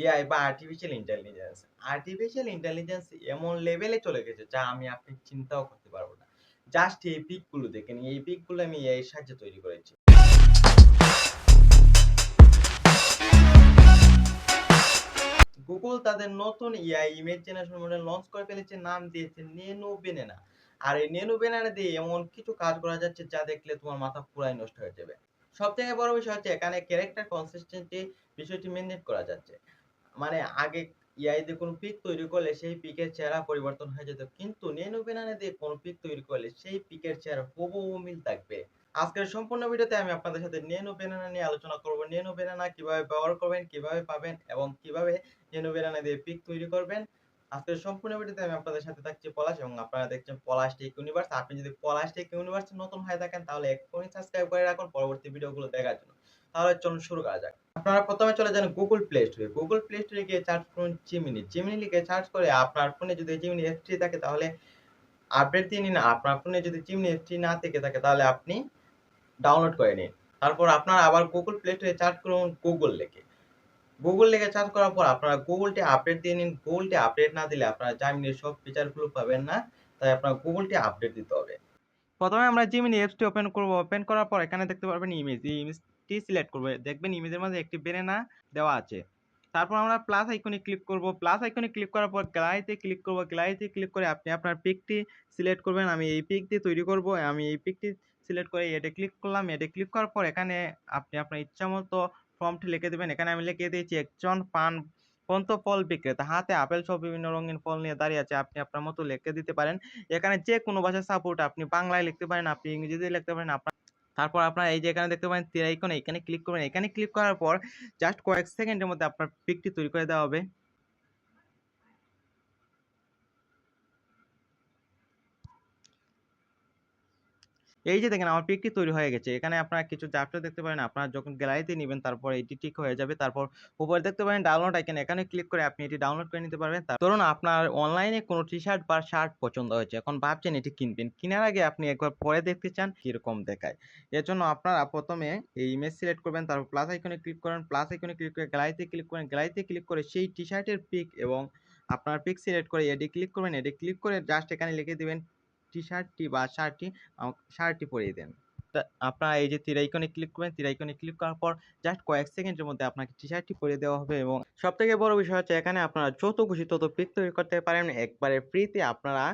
AI বা artificial intelligence artificial intelligence এমন লেভেলে চলে গেছে যা আমি আপনি চিন্তাও করতে পারব না। জাস্ট এই পিকগুলো দেখেন এই পিকগুলো আমি এআই সাহায্যে তৈরি করেছি। গুগল তাদের নতুন AI image generation model launch করে ফেলেছে, নাম দিয়েছে নেনো বেনেনা আর এই নেনো বেনানা দিয়ে এমন কিছু কাজ করা যাচ্ছে যা দেখলে তোমার মাথা পুরাই নষ্ট হয়ে যাবে। সব থেকে বড় বিষয় হচ্ছে এখানে ক্যারেক্টার কনসিস্টেন্সি বিষয়টি মেনটেন করা যাচ্ছে। মানে আগে এআই দিয়ে কোনো পিক তৈরি করলে সেই পিকের চেহারা পরিবর্তন হয়ে যেত। কিন্তু নেনো বেনানা দিয়ে কোনো পিক তৈরি করলে সেই পিকের চেহারা হুবহু মিল থাকবে। আজকের সম্পূর্ণ ভিডিওতে আমি আপনাদের সাথে নেনো বেনানা নিয়ে আলোচনা করব। নেনো বেনানা কীভাবে ব্যবহার করবেন, কীভাবে পাবেন এবং কীভাবে নেনো বেনানা দিয়ে পিক তৈরি করবেন। আজকের সম্পূর্ণ ভিডিওতে আমি আপনাদের সাথে থাকছি পলাশ এবং আপনারা দেখছেন পলাশ টেক ইউনিভার্স আপনি যদি পলাশ টেক ইউনিভার্স নতুন হয়ে থাকেন তাহলে এক্ষুনি সাবস্ক্রাইব করে রাখুন। পরবর্তী ভিডিওগুলো দেখার জন্য। তাহলে চলুন শুরু করা যাক। আপনারা প্রথমে চলে যান গুগল প্লে স্টোরে গুগল প্লে স্টোরে গিয়ে সার্চ করুন জিমিনি জিমিনি লিখে সার্চ করে আপনার ফোনে যদি জিমিনি এফ থাকে তাহলে আপডেট দিয়ে নিন। আপনার ফোনে যদি জিমিনি এফ না থেকে থাকে তাহলে আপনি ডাউনলোড করে নিন। তারপর আপনারা আবার গুগল প্লে স্টোরে সার্চ করুন গুগল লিখে। গুগল লিখে সার্চ করার পর আপনারা গুগলটি আপডেট দিয়ে নিন। গুগলটি আপডেট না দিলে আপনারা জামিনের সব ফিচারগুলো পাবেন না। তাই আপনার গুগলটি আপডেট দিতে হবে। প্রথমে আমরা জিমিনি অ্যাপসটি ওপেন করব। ওপেন করার পর এখানে দেখতে পারবেন ইমেজ এই ইমেজটি সিলেক্ট করবে। দেখবেন ইমেজের মধ্যে একটি বেরেনা দেওয়া আছে। তারপর আমরা প্লাস আইকনে ক্লিক করব। প্লাস আইকনে ক্লিক করার পর গ্যালারিতে ক্লিক করব। গ্যালারিতে ক্লিক করে আপনি আপনার পিকটি সিলেক্ট করবেন। আমি এই পিকটি তৈরি করব। আমি এই পিকটি সিলেক্ট করে এটা ক্লিক করলাম। এটা ক্লিক করার পর এখানে আপনি আপনার ইচ্ছা মতো ফর্মটি লিখে দেবেন। এখানে আমি লিখে দিয়েছি একজন পান পন্ত ফল বিক্রেতা। হাতে আপেল সহ বিভিন্ন রঙিন ফল নিয়ে দাঁড়িয়ে আছে। আপনি আপনার মতো লিখে দিতে পারেন। এখানে যে কোনো ভাষার সাপোর্ট আপনি বাংলায় লিখতে পারেন, আপনি ইংরেজিতে লিখতে পারেন, আপনার তারপর আপনার এই যে এখানে দেখতে পারেন তীর এখানে ক্লিক করবেন। এখানে ক্লিক করার পর জাস্ট কয়েক সেকেন্ডের মধ্যে আপনার পিকটি তৈরি করে দেওয়া হবে। এই যে দেখেন, আমার পিকটি তৈরি হয়ে গেছে। এখানে আপনারা কিছু চ্যাপ্টার দেখতে পারেন। আপনারা যখন গ্যালারিতে নেবেন, তারপর এটি ঠিক হয়ে যাবে। তারপর উপরে দেখতে পারেন ডাউনলোড আইকন এখানে ক্লিক করে আপনি এটি ডাউনলোড করে নিতে পারবেন। ধরুন, আপনার অনলাইনে কোনো টি শার্ট বা শার্ট পছন্দ হয়েছে। এখন ভাবছেন এটি কিনবেন। কেনার আগে আপনি একবার পরে দেখতে চান, কীরকম দেখায়। এর জন্য আপনারা প্রথমে এই ইমেজ সিলেক্ট করবেন, তারপর প্লাস আইকনে ক্লিক করেন। প্লাস আইকনে ক্লিক করে গ্যালারিতে ক্লিক করেন। গ্যালারিতে ক্লিক করে সেই টি শার্টের পিক এবং আপনার পিক সিলেক্ট করে এডি ক্লিক করবেন। এডি ক্লিক করে জাস্ট এখানে লিখে দিবেন টি শার্টটি বা শার্টটি শার্টটি পরিয়ে দেন। আপনারা এই যে তীর আইকনে ক্লিক করবেন তীর আইকনে ক্লিক করার পর জাস্ট কয়েক সেকেন্ডের মধ্যে আপনাকে টি শার্টটি পরিয়ে দেওয়া হবে এবং সব থেকে বড় বিষয় হচ্ছে এখানে আপনারা যত খুশি তত পিক তৈরি করতে পারেন। একবারে ফ্রিতে আপনারা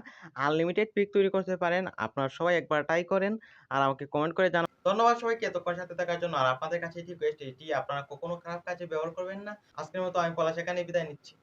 আনলিমিটেড পিক তৈরি করতে পারেন। আপনারা সবাই একবার ট্রাই করেন আর আমাকে কমেন্ট করে জানান। ধন্যবাদ সবাইকে এতক্ষণ সাথে থাকার জন্য। আর আপনাদের কাছে রিকোয়েস্ট এটি, আপনারা কখনো খারাপ কাজে ব্যবহার করবেন না। আজকের মতো আমি পলাশ এখানে বিদায় নিচ্ছি।